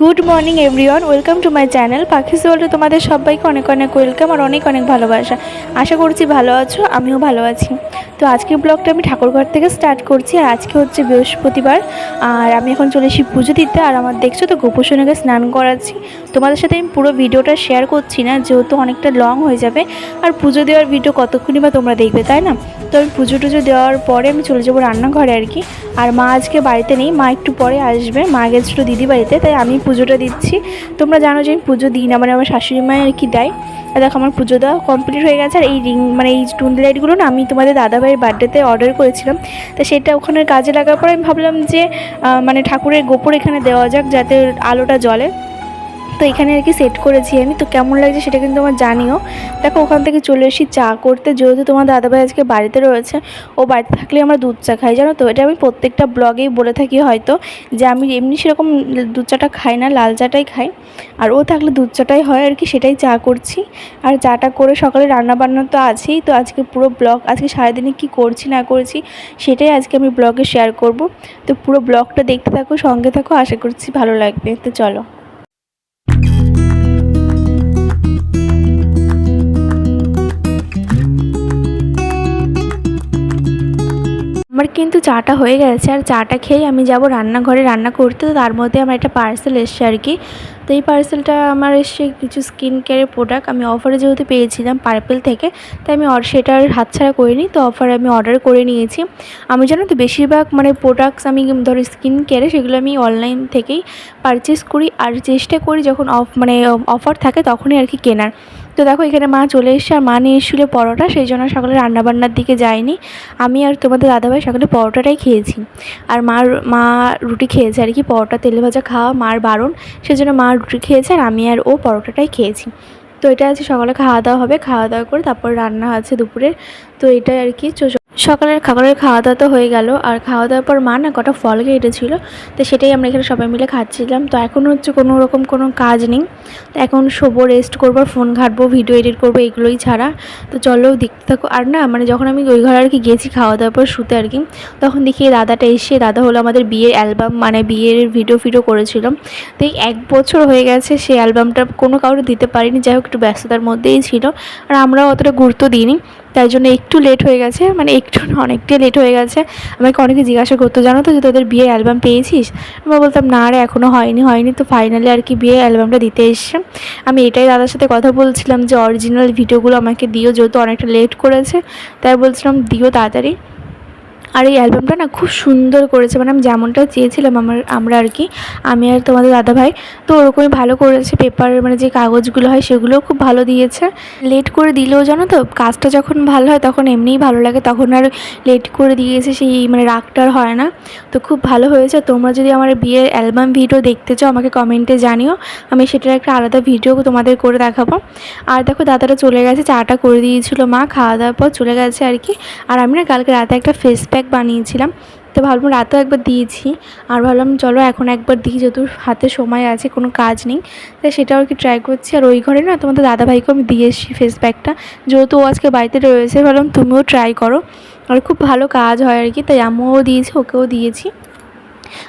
Good morning everyone welcome to my channel পাখি ওয়ার্ল্ডে তোমাদের সবাইকে অনেক অনেক ওয়েলকাম আর অনেক অনেক ভালোবাসা। আশা করছি ভালো আছো, আমিও ভালো আছি। তো আজকের ব্লগটা আমি ঠাকুরঘর থেকে স্টার্ট করছি আর আজকে হচ্ছে বৃহস্পতিবার। আর আমি এখন চলে এসেছি পুজো দিতে আর আমার দেখছ তো গোপুসোনাকে স্নান করাচ্ছি। তোমাদের সাথে আমি পুরো ভিডিওটা শেয়ার করছি না, যেহেতু অনেকটা লং হয়ে যাবে। আর পুজো দেওয়ার ভিডিও কতক্ষণই বা তোমরা দেখবে, তাই না? তো আমি পুজো টুজো দেওয়ার পরে আমি চলে যাব রান্নাঘরে আর কি। আর মা আজকে বাড়িতে নেই, মা একটু পরে আসবে। মা গেছিল দিদি বাড়িতে, তাই আমি পুজোটা দিচ্ছি। তোমরা জানো যে আমি পুজো দিই না মানে আমার শাশুড়ি মায়ের আর কি দেয়। দেখো আমার পুজো দেওয়া কমপ্লিট হয়ে গেছে, আর এই রিং মানে এই টুন্ডি লাইটগুলো না আমি তোমাদের দাদাভাইয়ের বার্থডেতে অর্ডার করেছিলাম। তো সেটা ওখানে কাজে লাগার পর আমি ভাবলাম যে মানে ঠাকুরের গোপর এখানে দেওয়া যাক, যাতে আলোটা জ্বলে। তো এখানে আর কি সেট করেছি আমি। তো কেমন লাগছে সেটা কিন্তু আমার জানিও। দেখো, ওখান থেকে চলে এসেছি চা করতে। যেহেতু তোমার দাদাভাই আজকে বাড়িতে রয়েছে, ও বাড়িতে থাকলে আমরা দুধ চা খাই, জানো তো? এটা আমি প্রত্যেকটা ব্লগেই বলে থাকি হয়তো, যে আমি এমনি সেরকম দুধ চাটা খাই না, লাল চাটাই খাই। আর ও থাকলে দুধ চাটাই হয় আর কি, সেটাই চা করছি। আর চাটা করে সকালে রান্না বান্না তো আছেই, তো আজকে পুরো ব্লগ আজকে সারাদিনে কি করছি, না করছি, সেটাই আজকে আমি ব্লগে শেয়ার করব। তো পুরো ব্লগটা দেখতে থাকো, সঙ্গে থাকো, আশা করছি ভালো লাগবে। তো চলো। কিন্তু চাটা হয়ে গেছে আর চাটা খেয়েই আমি যাব রান্নাঘরে রান্না করতে। তো তার মধ্যে আমার একটা পার্সেল এসছে আর কি। তো এই পার্সেলটা আমার এসছে কিছু স্কিন কেয়ারের প্রোডাক্ট আমি অফারে যেহেতু পেয়েছিলাম পার্পেল থেকে, তাই আমি সেটার হাতছাড়া করিনি। তো অফারে আমি অর্ডার করে নিয়েছি। আমি জানো তো বেশিরভাগ মানে প্রোডাক্টস আমি ধরো স্কিন কেয়ারে সেগুলো আমি অনলাইন থেকেই পারচেস করি। আর চেষ্টা করি যখন অফ মানে অফার থাকে তখনই আর কি কেনার। তো দেখো, এখানে মা চলে এসছে আর মা নিয়ে এসেছিল পরোটা, সেই জন্য সকালে রান্নাবান্নার দিকে যায়নি। আমি আর তোমাদের দাদাভাই সকালে পরোটাটাই খেয়েছি। আর মার, মা রুটি খেয়েছে আর কি, পরোটা, তেলে ভাজা খাওয়া মার বারণ। সেই জন্য মা রুটি খেয়েছে আর আমি আর ও পরোটাটাই খেয়েছি। তো এটা আছে সকালে খাওয়া দাওয়া হবে, খাওয়া দাওয়া করে তারপর রান্না আছে দুপুরে তো এটাই আর কি সকালের খাবারের খাওয়া দাওয়া তো হয়ে গেল, আর খাওয়া দাওয়ার পর মা না কটা ফল কেটেছিল তো সেটাই আমরা এখানে সবাই মিলে খাচ্ছিলাম। তো এখন হচ্ছে কোনো রকম কোনো কাজ নেই, তো এখন শোবো রেস্ট করব ফোন ঘাটবো ভিডিও এডিট করব এগুলোই ছাড়া। তো চলো দেখতে থাকো, আর না মানে যখন আমি ওই ঘরে আর কি গেছি খাওয়া দাওয়ার পর শুতে আর কি, তখন দেখি দাদাটা এসে, দাদা হলো আমাদের বিয়ের অ্যালবাম মানে বিয়ের ভিডিও ফিডিও করেছিল। তো এই এক বছর হয়ে গেছে সেই অ্যালবামটা কোনো কাউকে দিতে পারিনি, যাই হোক একটু ব্যস্ততার মধ্যেই ছিল, আর আমরাও অতটা গুরুত্ব দিইনি। তাই জন্য একটু লেট হয়ে গেছে মানে একটু অনেকটাই লেট হয়ে গেছে। আমাকে অনেকে জিজ্ঞাসা করতো, জানো তো যে তোদের বিয়ে অ্যালবাম পেয়েছিস? আমি বলতাম, না রে এখনও হয়নি হয়নি। তো ফাইনালি আর কি বিয়ে অ্যালবামটা দিতে এসছে। আমি এটাই দাদার সাথে কথা বলছিলাম যে অরিজিনাল ভিডিওগুলো আমাকে দিও, যেহেতু অনেকটা লেট করেছে। তাই বলছিলাম, দিও তাড়াতাড়ি। আর এই অ্যালবামটা না খুব সুন্দর করেছে। মানে আমি যেমনটা চেয়েছিলাম আমার, আমরা আর কি, আমি আর তোমাদের দাদা ভাই, তো ওরকমই ভালো করেছে পেপার মানে যে কাগজগুলো হয় সেগুলোও খুব ভালো দিয়েছে। লেট করে দিলেও জানো তো, কাজটা যখন ভালো হয় তখন এমনিই ভালো লাগে, তখন আর লেট করে দিয়েছে সেই মানে রাগটা আর হয় না। তো খুব ভালো হয়েছে। তোমরা যদি আমার বিয়ের অ্যালবাম ভিডিও দেখতে চাও, আমাকে কমেন্টে জানিও। আমি সেটার একটা আলাদা ভিডিও তোমাদের করে দেখাবো। আর দেখো দাদাটা চলে গেছে, চাটা করে দিয়েছিল মা খাওয়া দাওয়ার পর চলে গেছে আর কি। আর আমি না কালকে রাতে একটা ফেস প্যাক বানিয়েছিলাম। তো ভাবলাম রাতেও একবার দিয়েছি। আর ভাবলাম চলো এখন একবার দিই, যেহেতু হাতে সময় আছে, কোনো কাজ নেই। তাই সেটাও আর কি ট্রাই করছি। আর ওই ঘরে না তোমাদের দাদাভাইকেও আমি দিয়ে এসেছি ফেস প্যাকটা যেহেতু ও আজকে বাড়িতে রয়েছে, ভাবলাম তুমিও ট্রাই করো। আর খুব ভালো কাজ হয় আর কি, তাই আমিও দিয়েছি, ওকেও দিয়েছি।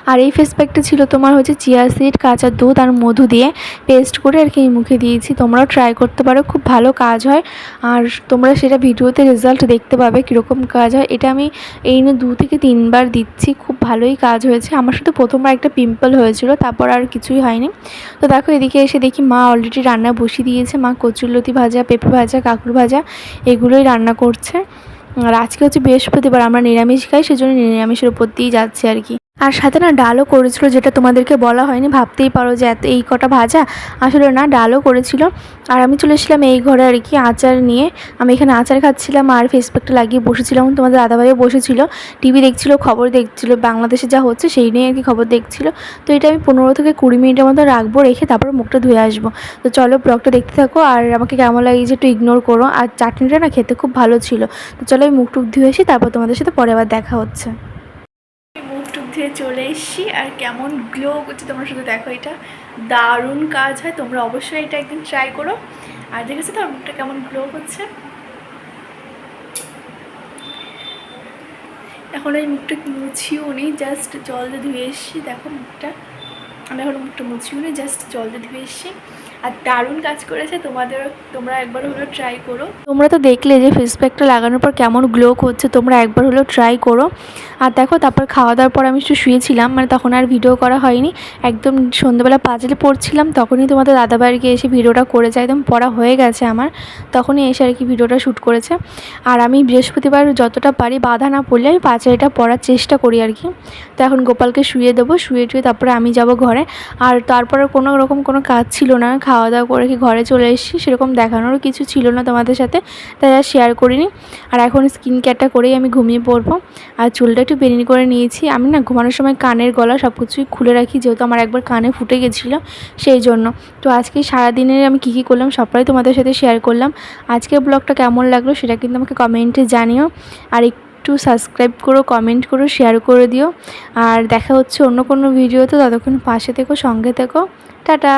আর এই ফেস প্যাকটা ছিল তোমার হচ্ছে চিয়া সিড কাঁচা দুধ আর মধু দিয়ে পেস্ট করে আর কি এই মুখে দিয়েছি। তোমরাও ট্রাই করতে পারো, খুব ভালো কাজ হয়। আর তোমরা সেটা ভিডিওতে রেজাল্ট দেখতে পাবে কীরকম কাজ হয়। এটা আমি এই নিয়ে দু থেকে তিনবার দিচ্ছি, খুব ভালোই কাজ হয়েছে। আমার সাথে প্রথমবার একটা পিম্পল হয়েছিল, তারপর আর কিছুই হয়নি। তো দেখো এদিকে এসে দেখি মা অলরেডি রান্না বসিয়ে দিয়েছে। মা কচুরলতি ভাজা, পেঁপে ভাজা কাকুর ভাজা, এগুলোই রান্না করছে। আর আজকে হচ্ছে বৃহস্পতিবার, আমরা নিরামিষ খাই, সেজন্য নিরামিষের উপর দিয়েই যাচ্ছে আর কি। আর সাথে না ডালও করেছিল, যেটা তোমাদেরকে বলা হয়নি, ভাবতেই পারো যে এত, এই কটা ভাজা। আসলে না, ডালও করেছিল। আর আমি চলে এসেছিলাম এই ঘরে আর কি আচার নিয়ে। আমি এখানে আচার খাচ্ছিলাম আর ফেসপ্যাকটা লাগিয়ে বসেছিলাম। তোমাদের দাদাভাইও বসেছিল। টিভি দেখছিল, খবর দেখছিল, বাংলাদেশে যা হচ্ছে সেই নিয়ে আর কি খবর দেখছিল। তো এটা আমি পনেরো থেকে কুড়ি মিনিটের মতো রাখব, রেখে তারপর মুখটা ধুয়ে আসব। তো চলো ব্লগটা দেখতে থাকো আর আমাকে কেমন লাগে যে একটু ইগনোর করো। আর চাটনিটা না খেতে খুব ভালো ছিল। তো চলো আমি মুখ টুক ধুয়ে আসি, তারপর তোমাদের সাথে পরে আবার দেখা হচ্ছে। ধুয়ে চলে এসেছি। আর কেমন গ্লো করছে তোমরা শুধু দেখো এটা। দারুণ কাজ হয়, তোমরা অবশ্যই এটা একদিন ট্রাই করো। আর দেখেছ তো মুখটা কেমন গ্লো করছে। এখন এই মুখটা মুছিও নি জাস্ট জল দিয়ে ধুয়ে এসেছি। দেখো মুখটা। আমি এখন মুখটা মুছিও নি জাস্ট জল দিয়ে ধুয়ে এসেছি। আর দারুণ কাজ করেছে, তোমাদের, তোমরা একবার হলো ট্রাই করো। তোমরা তো দেখলে যে ফেস প্যাকটা লাগানোর পর কেমন গ্লো করছে, তোমরা একবার হলো ট্রাই করো। আর দেখো, তারপর খাওয়া দাওয়ার পর আমি একটু শুয়েছিলাম মানে তখন আর ভিডিও করা হয়নি। একদম সন্ধ্যেবেলা পাঁচলে পড়ছিলাম, তখনই তোমাদের দাদাবাড়িকে এসে ভিডিওটা করেছে, একদম পড়া হয়ে গেছে আমার। তখনই এসে আর কি ভিডিওটা শ্যুট করেছে। আর আমি বৃহস্পতিবার যতটা পারি বাধা না পড়লে আমি পাঁচালিটা পড়ার চেষ্টা করি আর কি। তো এখন গোপালকে শুয়ে দেবো, শুয়ে টুয়ে তারপরে আমি যাব ঘরে। আর তারপরে কোনো রকম কোনো কাজ ছিল না খাওয়া দাওয়া করে কি ঘরে চলে এসেছি সেরকম দেখানোরও কিছু ছিল না তোমাদের সাথে, তাই আর শেয়ার করিনি। আর এখন স্কিন কেয়ারটা করেই আমি ঘুমিয়ে পড়ব। আর চুলটা একটু বেরিনি করে নিয়েছি। আমি না ঘুমানোর সময় কানের গলা সব কিছুই খুলে রাখি, যেহেতু আমার একবার কানে ফুটে গেছিল সেই জন্য। তো আজকে সারাদিনের আমি কী কী করলাম সবটাই তোমাদের সাথে শেয়ার করলাম। আজকের ব্লগটা কেমন লাগল সেটা কিন্তু আমাকে কমেন্টে জানিও। আর একটু সাবস্ক্রাইব করো কমেন্ট করো শেয়ার করে দিও। আর দেখা হচ্ছে অন্য কোনো ভিডিওতে ততক্ষণ পাশে থেকো, সঙ্গে থেকো। টাটা!